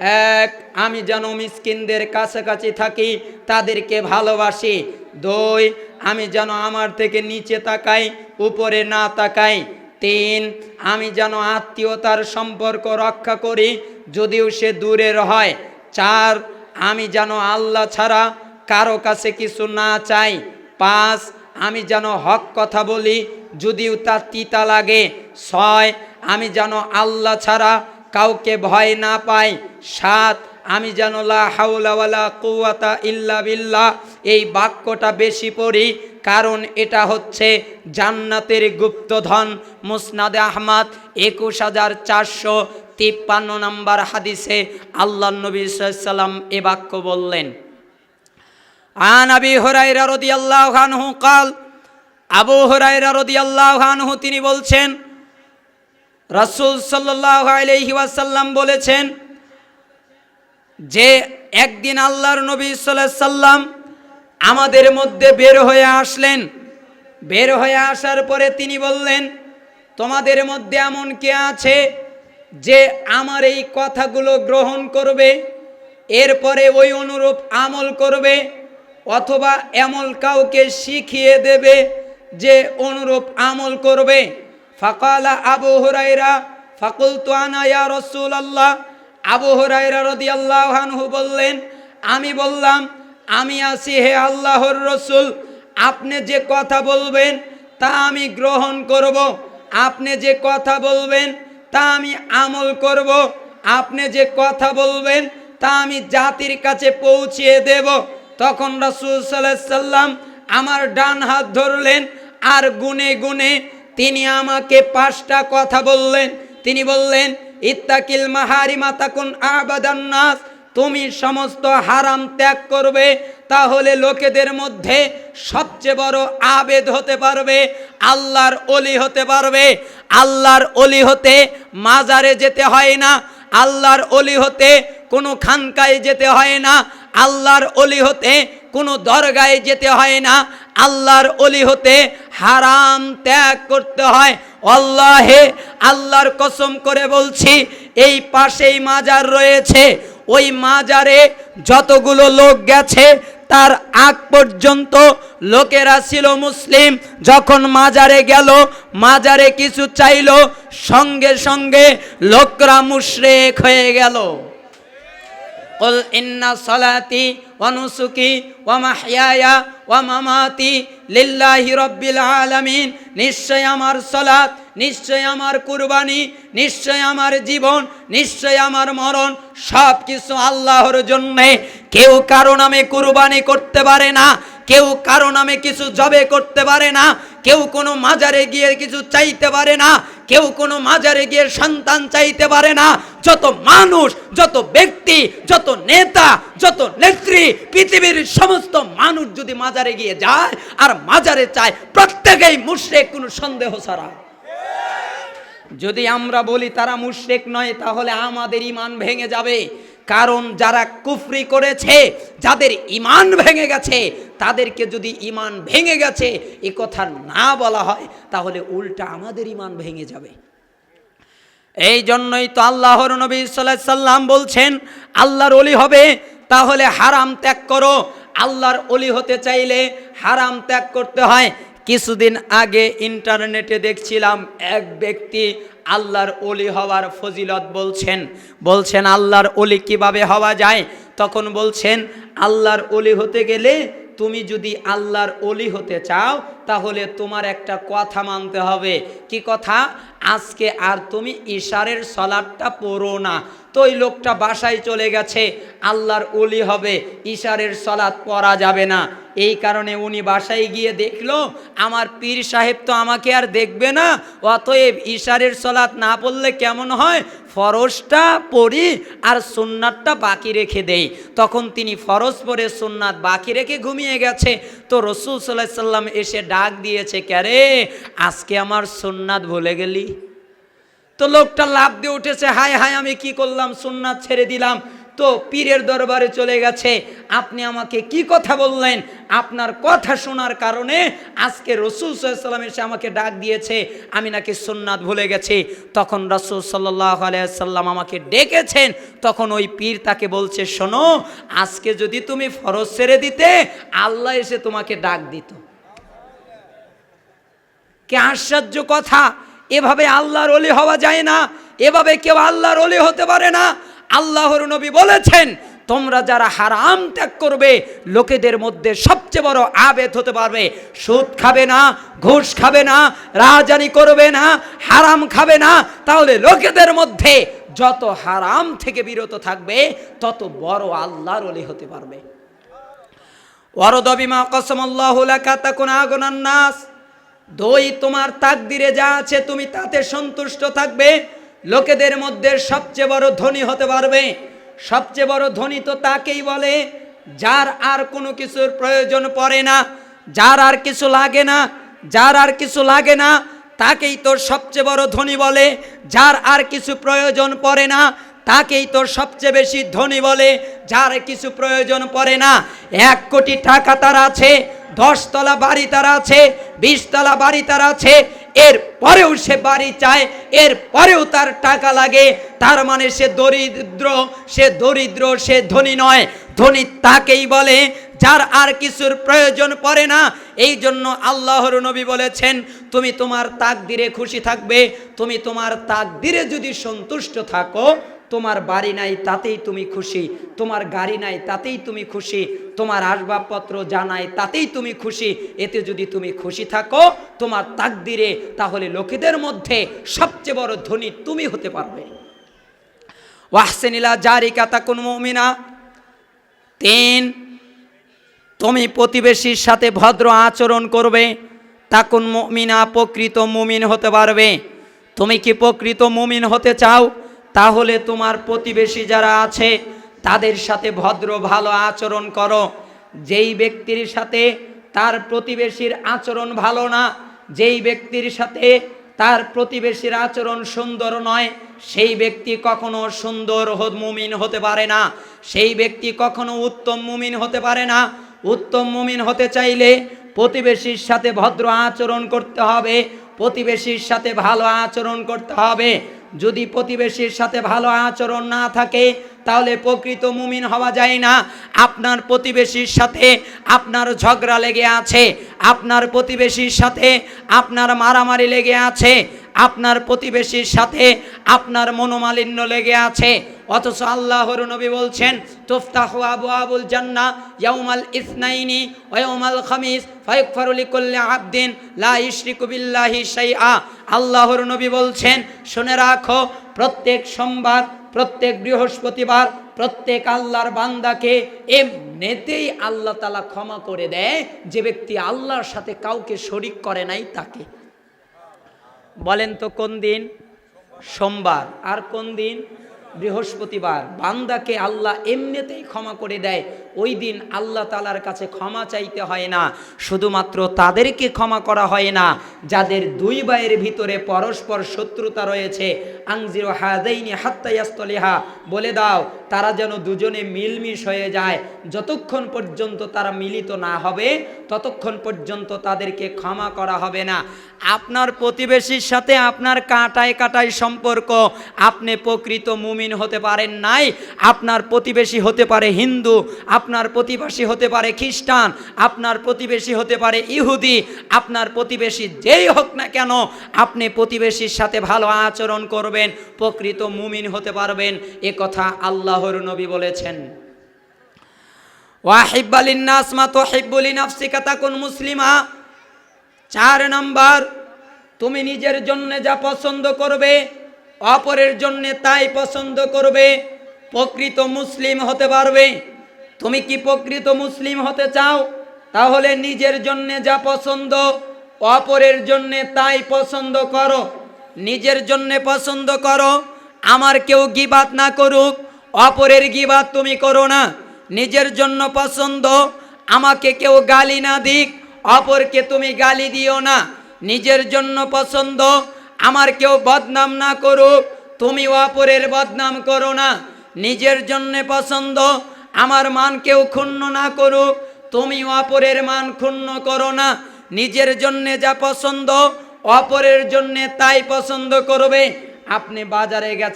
এক, আমি যেন মিসকিনদের কাছাকাছি থাকি, তাদেরকে ভালোবাসি। দুই, আমি যেন আমার থেকে নিচে তাকাই, উপরে না তাকাই। তিন, আমি যেন আত্মীয়তার সম্পর্ক রক্ষা করি, যদিও সে দূরের হয়। চার, আমি যেন আল্লাহ ছাড়া কারও কাছে কিছু না চাই। পাঁচ, আমি যেন হক কথা বলি, যদিও তার তিতা লাগে। ছয়, আমি যেন আল্লাহ ছাড়া কাউকে ভয় না পাই সাত, আমি যেন লা কুয়াতা ইল্লা বিল্লা এই বাক্যটা বেশি পড়ি, কারণ এটা হচ্ছে জান্নাতের গুপ্তধন। মুসনাদে আহমাদ একুশ হাজার চারশো তিপ্পান্ন নম্বর হাদিসে আল্লাহ নবী সাল্লাম এ বাক্য বললেন। আন আবি রদি আল্লাহ কাল, আবু হরাই রদি আল্লাহ তিনি বলছেন রাসূল ওয়াসাল্লাম বলেছেন যে একদিন আল্লাহর নবী আলাইহি সাল্লাম আমাদের মধ্যে বের হয়ে আসলেন। বের হয়ে আসার পরে তিনি বললেন, তোমাদের মধ্যে এমন কে আছে যে আমার এই কথাগুলো গ্রহণ করবে, এরপরে ওই অনুরূপ আমল করবে, অথবা এমন কাউকে শিখিয়ে দেবে যে অনুরূপ আমল করবে? ফাকালা আবু হুরাইরা ফাকুল আনা ইয়া রসুল আল্লাহ আবু হুরাইরা রাদিয়াল্লাহু আনহু বললেন, আমি বললাম, আমি আছি হে আল্লাহর রসুল, আপনি যে কথা বলবেন তা আমি গ্রহণ করব, আপনি যে কথা বলবেন তা আমি আমল করব, আপনি যে কথা বলবেন তা আমি জাতির কাছে পৌঁছিয়ে দেব। তখন রাসূল সাল্লাম আমার ডান হাত ধরলেন আর গুনে গুনে তিনি আমাকে পাঁচটা কথা বললেন। তিনি বললেন, ইত্তাকিল মাহারিমা তাকুন আবাদান নাস। তুমি সমস্ত হারাম ত্যাগ করবে, তাহলে লোকেদের মধ্যে সবচেয়ে বড় আবেদ হতে পারবে, আল্লাহর অলি হতে পারবে। আল্লাহর অলি হতে মাজারে যেতে হয় না, আল্লাহর অলি হতে কোনো খানকায় যেতে হয় না, আল্লাহর অলি হতে কোনো দরগায় যেতে হয় না। আল্লাহর অলি হতে হারাম ত্যাগ করতে হয়। আল্লাহে আল্লাহর কসম করে বলছি, এই পাশেই মাজার রয়েছে। ওই মাজারে যতগুলো লোক গেছে, তার আগ পর্যন্ত লোকেরা ছিল মুসলিম। যখন মাজারে গেল, মাজারে কিছু চাইলো, সঙ্গে সঙ্গে লোকরা মুশরেক হয়ে গেল। قل إن صلاتي ونسكي ومحياي ومماتي লিল্লাহি রব্বিল আলামিন নিশ্চয় আমার সলাৎ নিশ্চয় আমার কুরবানি নিশ্চয় আমার জীবন নিশ্চয় আমার মরণ সব কিছু আল্লাহর জন্যে কেউ কারো নামে কুরবানি করতে পারে না কেউ কারো নামে কিছু জবে করতে পারে না কেউ কোনো মাজারে গিয়ে কিছু চাইতে পারে না কেউ কোনো মাজারে গিয়ে সন্তান চাইতে পারে না। যত মানুষ, যত ব্যক্তি, যত নেতা, যত নেত্রী, পৃথিবীর সমস্ত মানুষ যদি মাজারে গিয়ে যায় আর মাজারে চায়, প্রত্যেকেই মুশরেক, কোনো সন্দেহ ছাড়া। যদি আমরা বলি তারা মুশরেক নয়, তাহলে আমাদের ইমান ভেঙে যাবে। কারণ যারা কুফরি করেছে, যাদের ইমান ভেঙে গেছে তাদেরকে যদি ইমান ভেঙে গেছে, এ কথা না বলা হয়, তাহলে উল্টা আমাদের ইমান ভেঙে যাবে। এই জন্যই তো আল্লাহর নবী সাল্লাল্লাহু সাল্লাম বলছেন, আল্লাহর অলি হবে, তাহলে হারাম ত্যাগ করো। আল্লাহর অলি হতে চাইলে হারাম ত্যাগ করতে হয়। কিছুদিন আগে ইন্টারনেটে দেখছিলাম, এক ব্যক্তি আল্লাহর অলি হওয়ার ফজিলত বলছেন বলছেন, আল্লাহর অলি কীভাবে হওয়া যায়? তখন বলছেন, আল্লাহর অলি হতে গেলে তুমি যদি আল্লাহর অলি হতে চাও, তাহলে তোমার একটা কথা মানতে হবে। কি কথা? আজকে আর তুমি ইশারের সলাটটা পড়ো না। তো ওই লোকটা বাসায় চলে গেছে, আল্লাহর অলি হবে ইশারের সলাদ পড়া যাবে না। এই কারণে উনি বাসায় গিয়ে দেখল, আমার পীর সাহেব তো আমাকে আর দেখবে না, অতএব ইশারের সলাদ না পড়লে কেমন হয়? ফরজটা পড়ি আর সুন্নাতটা বাকি রেখে দেই। তখন তিনি ফরজ পরে সুন্নাত বাকি রেখে ঘুমিয়ে গেছে। তো রসুল সাল্লাহ সাল্লাম এসে ডাক দিয়েছে ক্যারে আজকে আমার সুন্নাত ভুলে গেলি? তো লোকটা লাভ দিয়ে উঠেছে, হায় হায়, আমি কি করলাম? সুন্নাত ছেড়ে দিলাম। তো পীরের দরবারে চলে গেছে। আপনি আমাকে কি কথা বললেন? আপনার কথা শোনার কারণে আজকে রসুল সাল্লাম এসে আমাকে ডাক দিয়েছে। আমি নাকি সুন্নাত ভুলে গেছি। তখন রসুল সাল্লাহ আলাইসাল্লাম আমাকে ডেকেছেন। তখন ওই পীর তাকে বলছে, শোনো, আজকে যদি তুমি ফরজ ছেড়ে দিতে, আল্লাহ এসে তোমাকে ডাক দিত। কে আশ্চর্য কথা। এভাবে আল্লাহর অলি হওয়া যায় না। এভাবে কেউ আল্লাহর অলি হতে পারে না। আল্লাহর নবী বলেছেন, তোমরা যারা হারাম ত্যাগ করবে, লোকেদের মধ্যে সবচেয়ে বড় আবেদ হতে পারবে। সুদ খাবে না, ঘুষ খাবে না রাজানি করবে না, হারাম খাবে না। তাহলে লোকেদের মধ্যে যত হারাম থেকে বিরত থাকবে, তত বড় আল্লাহর অলি হতে পারবে। আগুনান নাস। দই তোমার তাকদিরে যা আছে, তুমি তাতে সন্তুষ্ট থাকবে। লোকেদের মধ্যে সবচেয়ে বড় ধনী হতে পারবে। সবচেয়ে বড় ধনী তো তাকেই বলে, যার আর কোনো কিছুর প্রয়োজন পড়ে না, যার আর কিছু লাগে না, যার আর কিছু লাগে না, তাকেই তোর সবচেয়ে বড় ধনী বলে, যার আর কিছু প্রয়োজন পড়ে না, তাকেই তোর সবচেয়ে বেশি ধনী বলে, যার কিছু প্রয়োজন পড়ে না। এক কোটি টাকা তার আছে, দশতলা বাড়ি তার আছে, বিশতলা বাড়ি তার আছে এর পরেও সে বাড়ি চায়, এর পরেও তার টাকা লাগে। তার মানে সে দরিদ্র সে দরিদ্র, সে ধনী নয়। ধনী তাকেই বলে, যার আর কিছুর প্রয়োজন পড়ে না। এই জন্য আল্লাহর নবী বলেছেন, তুমি তোমার তাকদিরে খুশি থাকবে। তুমি তোমার তাকদিরে যদি সন্তুষ্ট থাকো তোমার বাড়ি নাই তাতেই তুমি খুশি, তোমার গাড়ি নাই তাতেই তুমি খুশি, তোমার আসবাবপত্র জানাই তাতেই তুমি খুশি, এতে যদি তুমি খুশি থাকো, তোমার তাকদিরে তাহলে লোকেদের মধ্যে সবচেয়ে বড় ধনী তুমি হতে পারবে। ওয়াহসেনিলা জারিকা তাকুন মমিনা। তিন, তুমি প্রতিবেশীর সাথে ভদ্র আচরণ করবে তাকুন মমিনা প্রকৃত মুমিন হতে পারবে। তুমি কি প্রকৃত মুমিন হতে চাও? তাহলে তোমার প্রতিবেশী যারা আছে, তাদের সাথে ভদ্র, ভালো আচরণ করো। যেই ব্যক্তির সাথে তার প্রতিবেশীর আচরণ ভালো না, যেই ব্যক্তির সাথে তার প্রতিবেশীর আচরণ সুন্দর নয়, সেই ব্যক্তি কখনো সুন্দর মুমিন হতে পারে না। সেই ব্যক্তি কখনো উত্তম মুমিন হতে পারে না। উত্তম মুমিন হতে চাইলে প্রতিবেশীর সাথে ভদ্র আচরণ করতে হবে, প্রতিবেশীর সাথে ভালো আচরণ করতে হবে। যদি প্রতিবেশীর সাথে ভালো আচরণ না থাকে, তাহলে প্রকৃত মুমিন হওয়া যায় না। আপনার প্রতিবেশীর সাথে আপনার ঝগড়া লেগে আছে, আপনার প্রতিবেশীর সাথে আপনার মারামারি লেগে আছে আপনার প্রতিবেশীর সাথে আপনার মনোমালিন্য লেগে আছে। অথচ আল্লাহর নবী বলছেন, তুফতাহু আবু আবুল জান্না ইয়াউমাল ইসনাইনি ওয়া ইয়াউমাল খামিস ফায়ুগফারু লিকুল্লি আবদিন, লা ইশরিকু শাইআ। আল্লাহর নবী বলছেন, শুনে রাখো, প্রত্যেক সোমবার, প্রত্যেক বৃহস্পতিবার, প্রত্যেক আল্লাহর বান্দাকে এমনিতেই আল্লাহ তালা ক্ষমা করে দেয়। যে ব্যক্তি আল্লাহর সাথে কাউকে শরিক করে নাই, তাকে। বলেন তো কোন দিন? সোমবার। আর কোন দিন? বৃহস্পতিবার, বান্দাকে আল্লাহ এমনিতেই ক্ষমা করে দেয়। ওই দিন আল্লাহ তালার কাছে ক্ষমা চাইতে হয় না। শুধুমাত্র তাদেরকে ক্ষমা করা হয় না, যাদের দুই ভাইয়ের ভিতরে পরস্পর শত্রুতা রয়েছে। আংজির হাদাইনি হাত্তাইয়াস্তলিহা বলে দাও, তারা যেন দুজনে মিলমিশ হয়ে যায়। যতক্ষণ পর্যন্ত তারা মিলিত না হবে, ততক্ষণ পর্যন্ত তাদেরকে ক্ষমা করা হবে না। আপনার প্রতিবেশীর সাথে আপনার কাটায় কাটায় সম্পর্ক, আপনি প্রকৃত মুমিন হতে পারেন নাই, আপনার প্রতিবেশী হতে পারে হিন্দু, আপনার প্রতিবেশী হতে পারে খ্রিস্টান, আপনার প্রতিবেশী হতে পারে ইহুদি, আপনার প্রতিবেশী যেই হোক না কেন, আপনি প্রতিবেশীর সাথে ভালো আচরণ করবেন, প্রকৃত মুমিন হতে পারবেন, এ কথা আল্লাহর নবী বলেছেন। নাফসিকা তাকুন মুসলিমা। চার নাম্বার, তুমি নিজের জন্য যা পছন্দ করবে অপরের জন্য তাই পছন্দ করবে। প্রকৃত মুসলিম হতে পারবে। তুমি কি প্রকৃত মুসলিম হতে চাও? তাহলে নিজের জন্য যা পছন্দ, অপরের জন্য তাই পছন্দ করো। নিজের জন্য পছন্দ করো। আমার কেউ গিবাত না করুক, অপরের গিবাত তুমি করো না। নিজের জন্য পছন্দ, আমাকে কেউ গালি না দিক, অপরকে তুমি গালি দিও না। নিজের জন্য পছন্দ আমার কেউ বদনাম না করুক, তুমি অপরের বদনাম করো না। নিজের জন্যে পছন্দ, আমার মান কেউ ক্ষুণ্ণ না করুক, তুমি অপরের মান ক্ষুণ্ণ করো না। নিজের জন্যে যা পছন্দ, অপরের জন্যে তাই পছন্দ করবে। আপনি বাজারে গেছেন।